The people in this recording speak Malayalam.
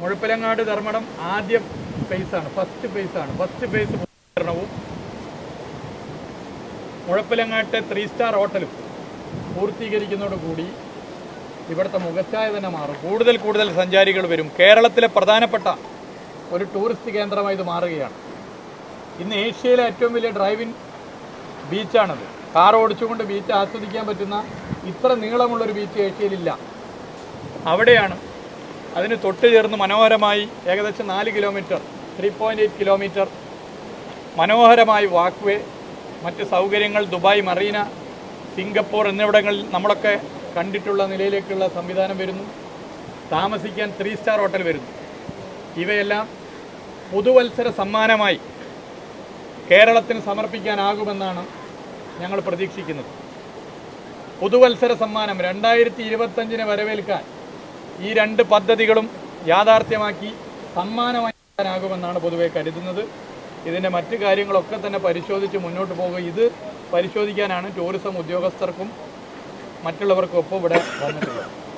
മുഴപ്പിലങ്ങാട് ധർമ്മടം ആദ്യ ഫേസാണ് ഫസ്റ്റ് ഫേസാണ് ഫസ്റ്റ് ഫേസ് പൂർത്തീകരണവും മുഴപ്പിലങ്ങാട്ടെ ത്രീ സ്റ്റാർ ഹോട്ടലും പൂർത്തീകരിക്കുന്നതോടുകൂടി ഇവിടുത്തെ മുഖച്ഛായ തന്നെ മാറും. കൂടുതൽ കൂടുതൽ സഞ്ചാരികൾ വരും. കേരളത്തിലെ പ്രധാനപ്പെട്ട ഒരു ടൂറിസ്റ്റ് കേന്ദ്രമായി ഇത് മാറുകയാണ്. ഇന്ന് ഏഷ്യയിലെ ഏറ്റവും വലിയ ഡ്രൈവിൻ ബീച്ചാണത്. കാർ ഓടിച്ചുകൊണ്ട് ബീച്ച് ആസ്വദിക്കാൻ പറ്റുന്ന ഇത്ര നീളമുള്ളൊരു ബീച്ച് ഏഷ്യയിലില്ല. അവിടെയാണ് അതിന് തൊട്ട് ചേർന്ന് മനോഹരമായി ഏകദേശം നാല് kilometre three point eight kilometre മനോഹരമായി വാക്ക് വേ മറ്റ് സൗകര്യങ്ങൾ ദുബായ് മറീന സിംഗപ്പൂർ എന്നിവിടങ്ങളിൽ നമ്മളൊക്കെ കണ്ടിട്ടുള്ള നിലയിലേക്കുള്ള സംവിധാനം വരുന്നു. താമസിക്കാൻ ത്രീ സ്റ്റാർ ഹോട്ടൽ വരുന്നു. ഇവയെല്ലാം പുതുവത്സര സമ്മാനമായി കേരളത്തിന് സമർപ്പിക്കാനാകുമെന്നാണ് ഞങ്ങൾ പ്രതീക്ഷിക്കുന്നത്. പുതുവത്സര സമ്മാനം രണ്ടായിരത്തി ഇരുപത്തഞ്ചിനെ വരവേൽക്കാൻ ഈ രണ്ട് പദ്ധതികളും യാഥാർത്ഥ്യമാക്കി സമ്മാനമാകാനാകുമെന്നാണ് പൊതുവെ കരുതുന്നത്. ഇതിന്റെ മറ്റു കാര്യങ്ങളൊക്കെ തന്നെ പരിശോധിച്ച് മുന്നോട്ട് പോകുക. ഇത് പരിശോധിക്കാനാണ് ടൂറിസം ഉദ്യോഗസ്ഥർക്കും മറ്റുള്ളവർക്കും ഒപ്പം ഇവിടെ വന്നിട്ടുള്ളത്.